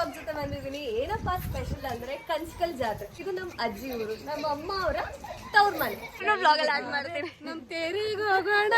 Blog ಜೊತೆ ಬಂದಿದ್ದೀನಿ. ಏನಪ್ಪಾ ಸ್ಪೆಷಲ್ ಅಂದ್ರೆ ಕನ್ಸ್ಕಲ್ ಜಾತ್ರೆ. ಇದು ನಮ್ಮ ಅಜ್ಜಿ ಊರು. ನಮ್ಮ ಅಮ್ಮ ಅವರ ತವ್ರ ಮನೆ. ಬ್ಲಾಗ್ ಅಲ್ಲಿ ಆಡ್ ಮಾಡ್ತೀನಿ. ನಮ್ ತೇರಿಗೆ ಹೋಗೋಣ.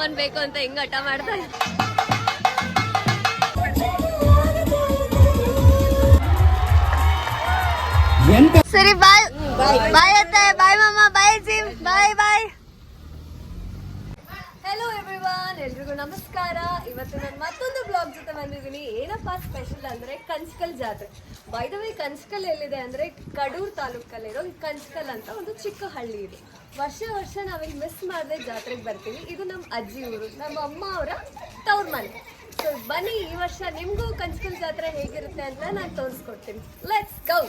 ಅವ್ನ ಬೇಕು ಅಂತ ಹೆಂಗ್ ಹಠ ಮಾಡ್ತಾ. ಸರಿ ಬಾಯ್. ಬಾಯ್ ಮಾಮ bye Jim bye bye hello everyone ಎಲ್ರಿಗೂ ನಮಸ್ಕಾರ. ಇವತ್ತು ನಾನು ಮತ್ತೊಂದು ಬ್ಲಾಗ್ ಜೊತೆ ಬಂದಿದ್ದೀನಿ. ಏನಪ್ಪಾ ಸ್ಪೆಷಲ್ ಅಂದ್ರೆ ಕಂಚ್ಕಲ್ ಜಾತ್ರೆ. ವೇ ಕಂಚ್ಕಲ್ ಎಲ್ಲಿದೆ ಅಂದ್ರೆ ಕಡೂರ್ ತಾಲೂಕಲ್ಲಿರೋ ಕಂಚ್ಕಲ್ ಅಂತ ಒಂದು ಚಿಕ್ಕ ಹಳ್ಳಿ ಇದೆ. ವರ್ಷ ವರ್ಷ ನಾವಿಲ್ಲಿ ಮಿಸ್ ಮಾಡದೆ ಜಾತ್ರೆಗೆ ಬರ್ತೀವಿ. ಇದು ನಮ್ಮ ಅಜ್ಜಿ ಊರು, ನಮ್ಮ ಅಮ್ಮ ಅವರ ತವ್ರ ಮನೆ. ಸೊ ಬನ್ನಿ ಈ ವರ್ಷ ನಿಮಗೂ ಕಂಚ್ಕಲ್ ಜಾತ್ರೆ ಹೇಗಿರುತ್ತೆ ಅಂತ ನಾನು ತೋರಿಸ್ಕೊಡ್ತೀನಿ. ಲೆಟ್ಸ್ ಗೌ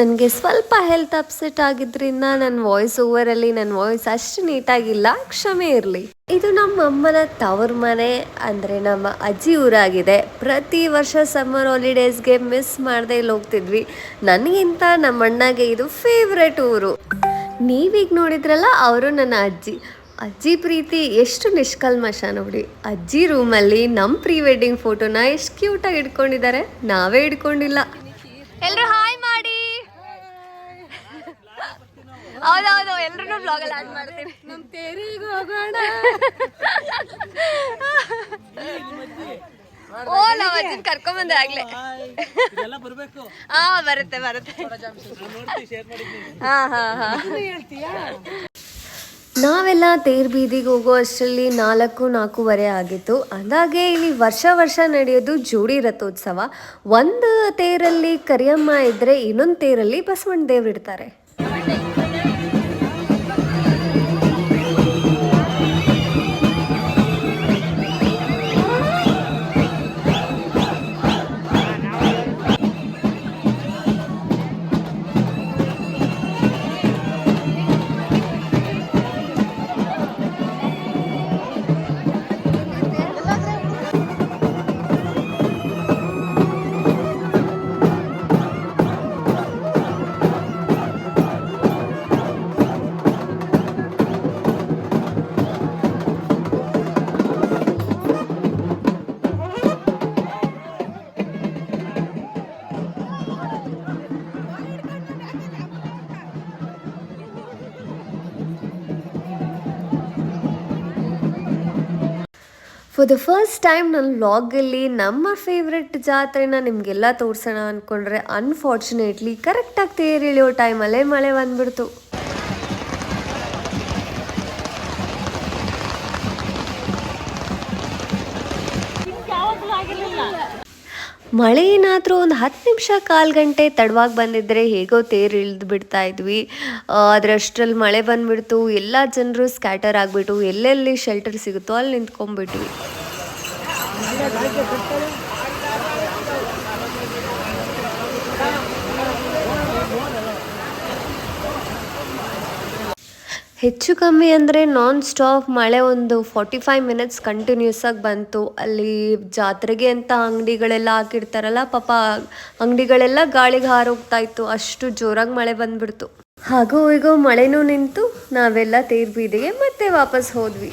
ನನಗೆ ಸ್ವಲ್ಪ ಹೆಲ್ತ್ ಅಪ್ಸೆಟ್ ಆಗಿದ್ದರಿಂದ ನನ್ನ ವಾಯ್ಸ್ ಓವರಲ್ಲಿ ನನ್ನ ವಾಯ್ಸ್ ಅಷ್ಟು ನೀಟಾಗಿಲ್ಲ ಕ್ಷಮೆ ಇರಲಿ. ಇದು ನಮ್ಮ ಅಮ್ಮನ ತವ್ರ ಮನೆ ಅಂದರೆ ನಮ್ಮ ಅಜ್ಜಿ ಊರಾಗಿದೆ. ಪ್ರತಿ ವರ್ಷ ಸಮ್ಮರ್ ಹಾಲಿಡೇಸ್ಗೆ ಮಿಸ್ ಮಾಡದೆ ಇಲ್ಲಿ ಹೋಗ್ತಿದ್ವಿ. ನನಗಿಂತ ನಮ್ಮ ಅಣ್ಣಗೆ ಇದು ಫೇವ್ರೆಟ್ ಊರು. ನೀವೀಗ ನೋಡಿದ್ರಲ್ಲ ಅವರು ನನ್ನ ಅಜ್ಜಿ. ಅಜ್ಜಿ ಪ್ರೀತಿ ಎಷ್ಟು ನಿಷ್ಕಲ್ಮಶ ನೋಡಿ. ಅಜ್ಜಿ ರೂಮಲ್ಲಿ ನಮ್ಮ ಪ್ರೀ ವೆಡ್ಡಿಂಗ್ ಫೋಟೋನ ಎಷ್ಟು ಕ್ಯೂಟಾಗಿ ಇಟ್ಕೊಂಡಿದ್ದಾರೆ. ನಾವೇ ಇಟ್ಕೊಂಡಿಲ್ಲ. ಎಲ್ಲರೂ ಹಾಯ್ ಮಾಡಿ. ಹೌದೌದು ಎಲ್ರು ಬ್ಲಾಗ್ ಅಲ್ಲಿ ಆಡ್ ಮಾಡ್ತೀನಿ. ನಮ್ ತೇರಿಗೆ ಹೋಗೋಣ. ಓ ನಾವ್ ಅಜ್ಜನ್ ಕರ್ಕೊಂಡ್ ಬಂದೆ ಆಗ್ಲೇ. ಇದೆಲ್ಲ ಬರ್ಬೇಕು. ಹಾ ಬರುತ್ತೆ ಬರುತ್ತೆ. ಹಾ ಹಾ ಹಾ. ನಾವೆಲ್ಲ ತೇರ್ ಬೀದಿಗೆ ಹೋಗೋ ಅಷ್ಟರಲ್ಲಿ ನಾಲ್ಕು ನಾಲ್ಕೂವರೆ ಆಗಿತ್ತು. ಅದಾಗೆ ಇಲ್ಲಿ ವರ್ಷ ವರ್ಷ ನಡೆಯೋದು ಜೋಡಿ ರಥೋತ್ಸವ. ಒಂದು ತೇರಲ್ಲಿ ಕರಿಯಮ್ಮ ಇದ್ದರೆ ಇನ್ನೊಂದು ತೇರಲ್ಲಿ ಬಸವಣ್ಣ ದೇವ್ರು ಇಡ್ತಾರೆ. ಫಾರ್ ದ ಫಸ್ಟ್ ಟೈಮ್ ನನ್ನ ವ್ಲಾಗಲ್ಲಿ ನಮ್ಮ ಫೇವ್ರೆಟ್ ಜಾತ್ರೆನ ನಿಮಗೆಲ್ಲ ತೋರಿಸೋಣ ಅಂದ್ಕೊಂಡ್ರೆ ಅನ್ಫಾರ್ಚುನೇಟ್ಲಿ ಕರೆಕ್ಟಾಗಿ ತೇರಿಳಿಯೋ ಟೈಮಲ್ಲೇ ಮಳೆ ಬಂದ್ಬಿಡ್ತು. ಮಳೆ ಏನಾದರೂ ಒಂದು ಹತ್ತು ನಿಮಿಷ ಕಾಲು ಗಂಟೆ ತಡವಾಗಿ ಬಂದಿದ್ದರೆ ಹೇಗೋ ತೇರು ಇಳಿದು ಬಿಡ್ತಾ ಇದ್ವಿ. ಅದರಷ್ಟರಲ್ಲಿ ಮಳೆ ಬಂದ್ಬಿಡ್ತು. ಎಲ್ಲ ಜನರು ಸ್ಕ್ಯಾಟರ್ ಆಗಿಬಿಟ್ಟು ಎಲ್ಲೆಲ್ಲಿ ಶೆಲ್ಟರ್ ಸಿಗುತ್ತೋ ಅಲ್ಲಿ ನಿಂತ್ಕೊಂಡ್ಬಿಟ್ವಿ. ಹೆಚ್ಚು ಕಮ್ಮಿ ಅಂದರೆ ನಾನ್ ಸ್ಟಾಪ್ ಮಳೆ ಒಂದು ಫಾರ್ಟಿ ಫೈವ್ ಮಿನಿಟ್ಸ್ ಕಂಟಿನ್ಯೂಸ್ ಆಗಿ ಬಂತು. ಅಲ್ಲಿ ಜಾತ್ರೆಗೆ ಅಂತ ಅಂಗಡಿಗಳೆಲ್ಲ ಹಾಕಿರ್ತಾರಲ್ಲ, ಪಾಪ ಅಂಗಡಿಗಳೆಲ್ಲ ಗಾಳಿಗೆ ಹಾರೋಗ್ತಾ ಇತ್ತು. ಅಷ್ಟು ಜೋರಾಗಿ ಮಳೆ ಬಂದ್ಬಿಡ್ತು. ಹಾಗೂ ಈಗ ಮಳೆನೂ ನಿಂತು, ನಾವೆಲ್ಲ ತೇರ್ ಮತ್ತೆ ವಾಪಸ್ ಹೋದ್ವಿ.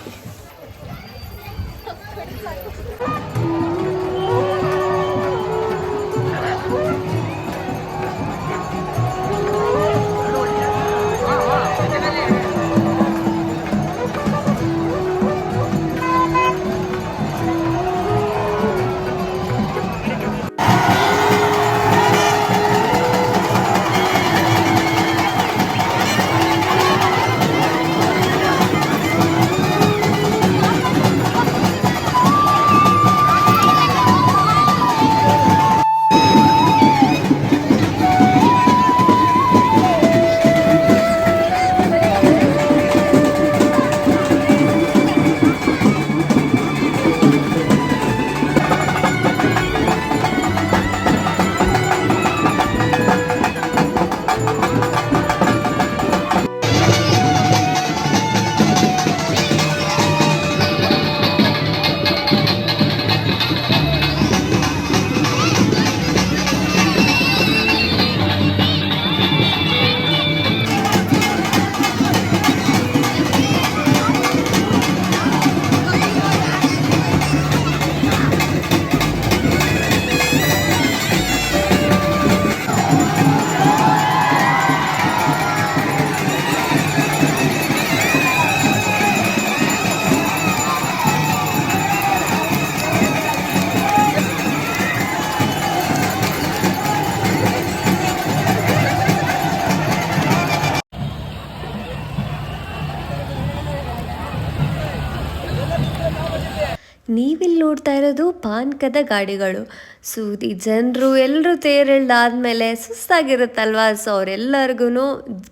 ನೋಡ್ತಾ ಇರೋದು ಪಾನ್ಕದ ಗಾಡಿಗಳು. ಸೂದಿ ಜನರು ಎಲ್ಲರೂ ತೇರೆಳ್ದಾದ್ಮೇಲೆ ಸುಸ್ತಾಗಿರುತ್ತಲ್ವಾ? ಸೊ ಅವರೆಲ್ಲರಿಗೂ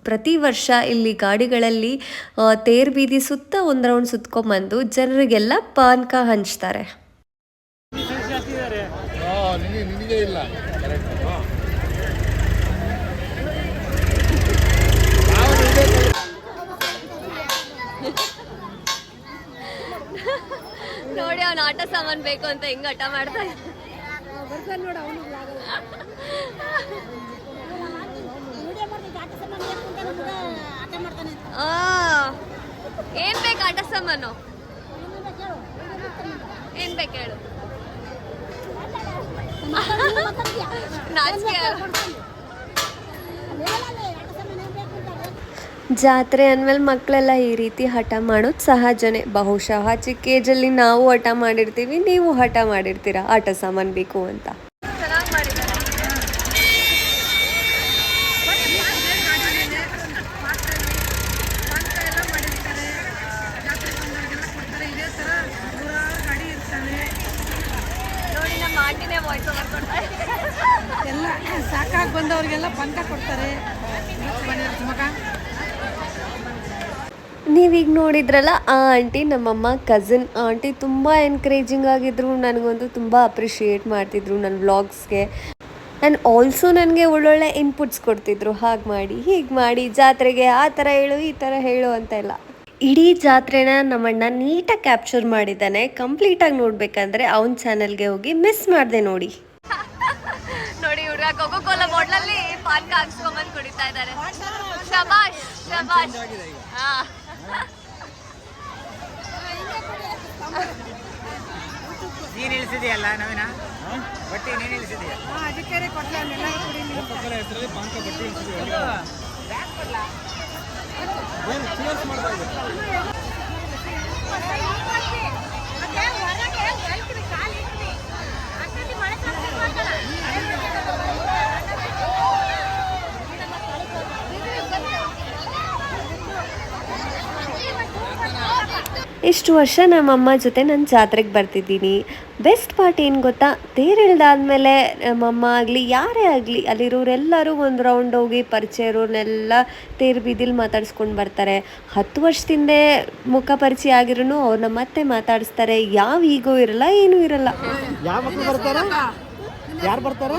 ಪ್ರತಿ ವರ್ಷ ಇಲ್ಲಿ ಗಾಡಿಗಳಲ್ಲಿ ತೇರ್ ಬೀದಿ ಸುತ್ತ ಒಂದು ರೌಂಡ್ ಸುತ್ಕೊಂಬಂದು ಜನರಿಗೆಲ್ಲ ಪಾನ್ಕ ಹಂಚ್ತಾರೆ ಹಾಕಿದ್ದಾರೆ ನಿನಗೆ ಇಲ್ಲ ನೋಡಿ ಅವ್ನು ಆಟ ಸಾಮಾನು ಬೇಕು ಅಂತ ಹೆಂಗ್ ಆಟ ಮಾಡ್ತಾ ಆ, ಏನ್ ಬೇಕು ಆಟ ಸಾಮಾನು? ಏನ್ ಬೇಕು ಹೇಳು. ನಾಚಿಕೆ. ಜಾತ್ರೆ ಅಂದಮೇಲೆ ಮಕ್ಕಳೆಲ್ಲ ಈ ರೀತಿ ಹಠ ಮಾಡೋದು ಸಹಜನೇ. ಬಹುಶಃ ಚಿಕ್ಕ ಏಜಲ್ಲಿ ನಾವು ಹಠ ಮಾಡಿರ್ತೀವಿ ನೀವು ಹಠ ಮಾಡಿರ್ತೀರ? ಆಟ ಸಾಮಾನು ಬೇಕು ಅಂತ. ನೋಡಿ ನಮ್ಮ ಆಂಟಿನೇ ವಾಯ್ಸ್ ಓವರ್ ಕೊಡ್ತಾರೆ ಎಲ್ಲ ಸಾಕಾಗಿ ಬಂದವ್ರಿಗೆಲ್ಲ ಪಂಕ ಕೊಡ್ತಾರೆ. ಮಗ ನೀವೀಗ ನೋಡಿದ್ರಲ್ಲ ಆ ಆಂಟಿ ನಮ್ಮಮ್ಮ ಕಸಿನ್ ಆಂಟಿ ತುಂಬ ಎನ್ಕರೇಜಿಂಗ್ ಆಗಿದ್ರು. ನನಗೊಂದು ತುಂಬ ಅಪ್ರಿಷಿಯೇಟ್ ಮಾಡ್ತಿದ್ರು ನನ್ನ ವ್ಲಾಗ್ಸ್ಗೆ ಆ್ಯಂಡ್ ಆಲ್ಸೋ ನನಗೆ ಒಳ್ಳೊಳ್ಳೆ ಇನ್ಪುಟ್ಸ್ ಕೊಡ್ತಿದ್ರು. ಹಾಗೆ ಮಾಡಿ ಹೀಗೆ ಮಾಡಿ ಜಾತ್ರೆಗೆ ಆ ಥರ ಹೇಳು ಈ ಥರ ಹೇಳು ಅಂತ ಎಲ್ಲ ಇಡೀ ಜಾತ್ರೆನ ನಮ್ಮಣ್ಣ ನೀಟಾಗಿ ಕ್ಯಾಪ್ಚರ್ ಮಾಡಿದ್ದಾನೆ. ಕಂಪ್ಲೀಟಾಗಿ ನೋಡಬೇಕಂದ್ರೆ ಅವನ ಚಾನಲ್ಗೆ ಹೋಗಿ ಮಿಸ್ ಮಾಡಿದೆ ನೋಡಿ. ನೋಡಿ ಹುಡುಗ ಕೋಕೋ ಕೋಲಾ ಬಾಟ್ಲಲ್ಲಿ ಪಾನ್ಕ ಹಾಕ್ಸ್ಕೊಂಬಂದು ಕುಡಿತಾ ಇದ್ದಾರೆ ಶಬಾಷ್ ಶಬಾಷ್. ಹಾ. ನೀನ್ ಇಳಿಸಿದೆಯಲ್ಲ ನವೀನ? ಬಟ್ಟಿ ನೀನ್ ಇಳಿಸಿದೆಯಾ? ಅದಕ್ಕೆ ಕೊಟ್ಟಿಲ್ಲ ಹೆಸರಲ್ಲಿ ಪಾನ್ಕ ಬಟ್ಟೆ ಇಳಿಸಿದ್ದೀವಿ. ಏನು cheers ಮಾಡ್ತಾ ಇದ್ದಾರೆ? ಇಷ್ಟು ವರ್ಷ ನಮ್ಮಮ್ಮ ಜೊತೆ ನಾನು ಜಾತ್ರೆಗೆ ಬರ್ತಿದ್ದೀನಿ. ಬೆಸ್ಟ್ ಪಾರ್ಟ್ ಏನು ಗೊತ್ತಾ? ತೇರೆಳ್ದಾದ್ಮೇಲೆ ನಮ್ಮಮ್ಮ ಆಗಲಿ ಯಾರೇ ಆಗಲಿ ಅಲ್ಲಿರೋರೆಲ್ಲರೂ ಒಂದು ರೌಂಡ್ ಹೋಗಿ ಪರಿಚಯ ಇರೋರ್ನೆಲ್ಲ ತೇರು ಬೀದಿಲಿ ಮಾತಾಡ್ಸ್ಕೊಂಡು ಬರ್ತಾರೆ. ಹತ್ತು ವರ್ಷದಿಂದ ಮುಖ ಪರಿಚಯ ಆಗಿರೂ ಅವ್ರನ್ನ ಮತ್ತೆ ಮಾತಾಡಿಸ್ತಾರೆ. ಯಾವ ಈಗೋ ಇರಲ್ಲ ಏನೂ ಇರಲ್ಲ. ಯಾವ ಮಕ್ಕಳು ಬರ್ತಾರ? ಯಾರು ಬರ್ತಾರ?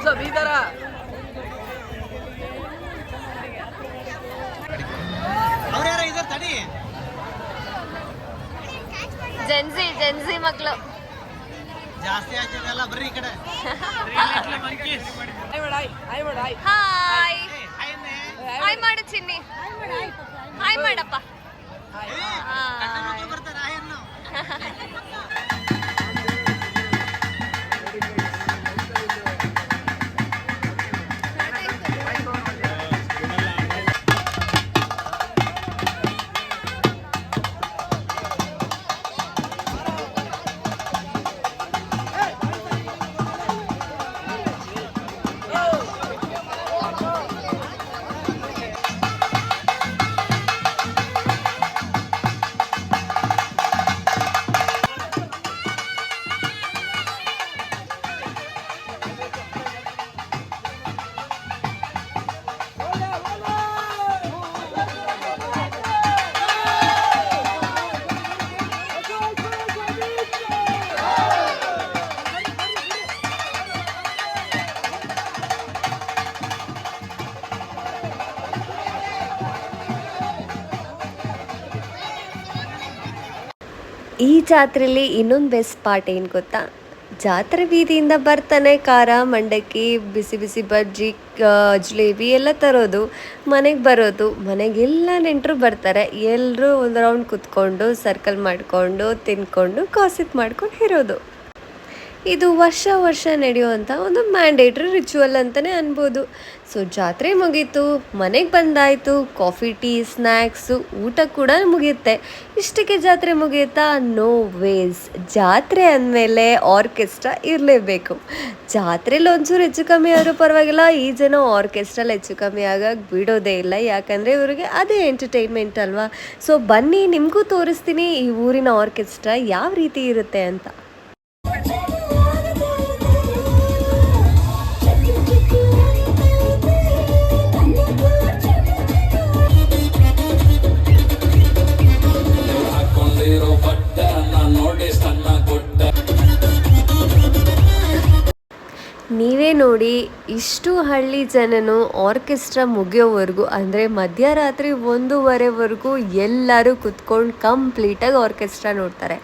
ಮಕ್ಕಳಂತೆ ಅವ್ರ್ಯಾರ ಇದಾರ ತಡಿ. ಜೆನ್ಸಿ ಜೆನ್ಸಿ ಮಕ್ಕಳು ಜಾಸ್ತಿ ಆಗ್ತಿದೆಲ್ಲ ಬರ್ರಿ ಈ ಕಡೆ. ಹಾಯ್ ಹಾಯ್ ಮಾಡು ಚಿನ್ನಿ. ಹಾಯ್ ಮಾಡಪ್ಪ. ಹಾಯ್ ಈ ಜಾತ್ರೆಯಲ್ಲಿ ಇನ್ನೊಂದು ಬೆಸ್ಟ್ ಪಾರ್ಟ್ ಏನು ಗೊತ್ತಾ? ಜಾತ್ರೆ ಬೀದಿಯಿಂದ ಬರ್ತಾನೆ ಖಾರ, ಮಂಡಕ್ಕಿ, ಬಿಸಿ ಬಿಸಿ ಬಜ್ಜಿ ಜಿಲೇಬಿ ಎಲ್ಲ ತರೋದು, ಮನೆಗೆ ಬರೋದು ಮನೆಗೆಲ್ಲ ನೆಂಟರು ಬರ್ತಾರೆ. ಎಲ್ಲರೂ ಒಂದು ರೌಂಡ್ ಕುತ್ಕೊಂಡು ಸರ್ಕಲ್ ಮಾಡಿಕೊಂಡು, ತಿನ್ಕೊಂಡು ಕಾಸಿಪ್ ಮಾಡ್ಕೊಂಡು ಇರೋದು. ಇದು ವರ್ಷ ವರ್ಷ ನಡೆಯುವಂಥ ಒಂದು ಮ್ಯಾಂಡೇಟ್ರಿ ರಿಚುವಲ್ ಅಂತಲೇ ಅನ್ಬೋದು. ಸೊ ಜಾತ್ರೆ ಮುಗೀತು, ಮನೆಗೆ ಬಂದಾಯಿತು ಕಾಫಿ ಟೀ ಸ್ನ್ಯಾಕ್ಸು ಊಟ ಕೂಡ ಮುಗಿಯುತ್ತೆ. ಇಷ್ಟಕ್ಕೆ ಜಾತ್ರೆ ಮುಗಿಯುತ್ತಾ? ನೋ ವೇಸ್ ಜಾತ್ರೆ ಅಂದಮೇಲೆ ಆರ್ಕೆಸ್ಟ್ರಾ ಇರಲೇಬೇಕು. ಜಾತ್ರೆಲಿ ಒಂಚೂರು ಹೆಚ್ಚು ಕಮ್ಮಿ ಆದರೂ ಪರವಾಗಿಲ್ಲ, ಈ ಜನ ಆರ್ಕೆಸ್ಟ್ರಲ್ಲಿ ಹೆಚ್ಚು ಕಮ್ಮಿ ಆಗಕ್ಕೆ ಬಿಡೋದೇ ಇಲ್ಲ. ಯಾಕಂದರೆ ಇವರಿಗೆ ಅದೇ ಎಂಟರ್ಟೈನ್ಮೆಂಟ್ ಅಲ್ವಾ? ಸೊ ಬನ್ನಿ, ನಿಮಗೂ ತೋರಿಸ್ತೀನಿ ಈ ಊರಿನ ಆರ್ಕೆಸ್ಟ್ರಾ ಯಾವ ರೀತಿ ಇರುತ್ತೆ ಅಂತ. ನೀವೇ ನೋಡಿ, ಇಷ್ಟು ಹಳ್ಳಿ ಜನನು ಆರ್ಕೆಸ್ಟ್ರಾ ಮುಗಿಯೋವರೆಗೂ, ಅಂದರೆ ಮಧ್ಯರಾತ್ರಿ ಒಂದೂವರೆವರೆಗೂ ಎಲ್ಲರೂ ಕುತ್ಕೊಂಡು ಕಂಪ್ಲೀಟಾಗಿ ಆರ್ಕೆಸ್ಟ್ರಾ ನೋಡ್ತಾರೆ.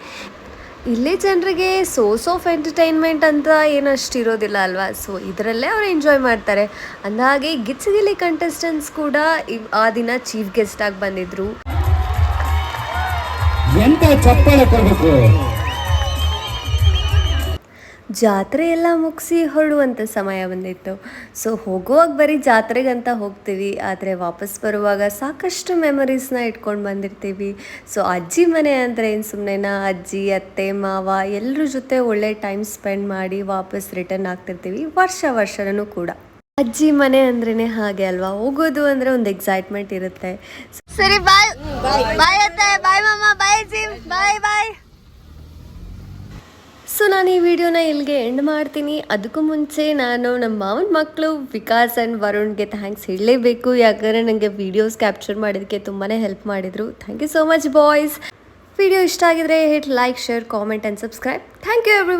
ಇಲ್ಲಿ ಜನರಿಗೆ ಸೋರ್ಸ್ ಆಫ್ ಎಂಟರ್ಟೈನ್ಮೆಂಟ್ ಅಂತ ಏನಷ್ಟು ಇರೋದಿಲ್ಲ ಅಲ್ವಾ? ಸೊ, ಇದರಲ್ಲೇ ಅವ್ರು ಎಂಜಾಯ್ ಮಾಡ್ತಾರೆ. ಅಂದಹಾಗೆ, ಗಿಚ್ಚಿಗಿಲಿ ಕಂಟೆಸ್ಟೆಂಟ್ಸ್ ಕೂಡ ಆ ದಿನ ಚೀಫ್ ಗೆಸ್ಟ್ ಆಗಿ ಬಂದಿದ್ರು ಜಾತ್ರೆ ಎಲ್ಲ ಮುಗಿಸಿ ಹೊರಡುವಂಥ ಸಮಯ ಬಂದಿತ್ತು. ಸೊ ಹೋಗುವಾಗ ಬರೀ ಜಾತ್ರೆಗಂತ ಹೋಗ್ತೀವಿ ಆದರೆ ವಾಪಸ್ ಬರುವಾಗ ಸಾಕಷ್ಟು ಮೆಮರೀಸ್ನ ಇಟ್ಕೊಂಡು ಬಂದಿರ್ತೀವಿ. ಸೊ ಅಜ್ಜಿ ಮನೆ ಅಂದರೆ ಏನು ಸುಮ್ಮನೆನಾ ಅಜ್ಜಿ ಅತ್ತೆ ಮಾವ ಎಲ್ಲರ ಜೊತೆ ಒಳ್ಳೆ ಟೈಮ್ ಸ್ಪೆಂಡ್ ಮಾಡಿ ವಾಪಸ್ ರಿಟರ್ನ್ ಆಗ್ತಿರ್ತೀವಿ ವರ್ಷ ವರ್ಷನೂ ಕೂಡ. ಅಜ್ಜಿ ಮನೆ ಅಂದ್ರೇನೆ ಹಾಗೆ ಅಲ್ವಾ? ಹೋಗೋದು ಅಂದರೆ ಒಂದು ಎಕ್ಸೈಟ್ಮೆಂಟ್ ಇರುತ್ತೆ. ಸರಿ ಬಾಯ್ ಬಾಯ್ ಅತ್ತೆ ಬಾಯ್ ಮಾಮ ಬಾಯ್ ಬಾಯ್ ಬಾಯ್ ಸೊ ನಾನು ಈ ವಿಡಿಯೋನ ಇಲ್ಲಿಗೆ ಎಂಡ್ ಮಾಡ್ತೀನಿ. ಅದಕ್ಕೂ ಮುಂಚೆ ನಾನು ನಮ್ಮ ಮಾವನ ಮಕ್ಕಳು ವಿಕಾಸ್ ಆ್ಯಂಡ್ ವರುಣ್ಗೆ ಥ್ಯಾಂಕ್ಸ್ ಹೇಳಲೇಬೇಕು. ಯಾಕಂದರೆ ನನಗೆ ವೀಡಿಯೋಸ್ ಕ್ಯಾಪ್ಚರ್ ಮಾಡಿದ್ದಕ್ಕೆ ತುಂಬಾ ಹೆಲ್ಪ್ ಮಾಡಿದರು. Thank you so much boys video ಇಷ್ಟ ಆಗಿದ್ರೆ hit like share comment and subscribe thank you every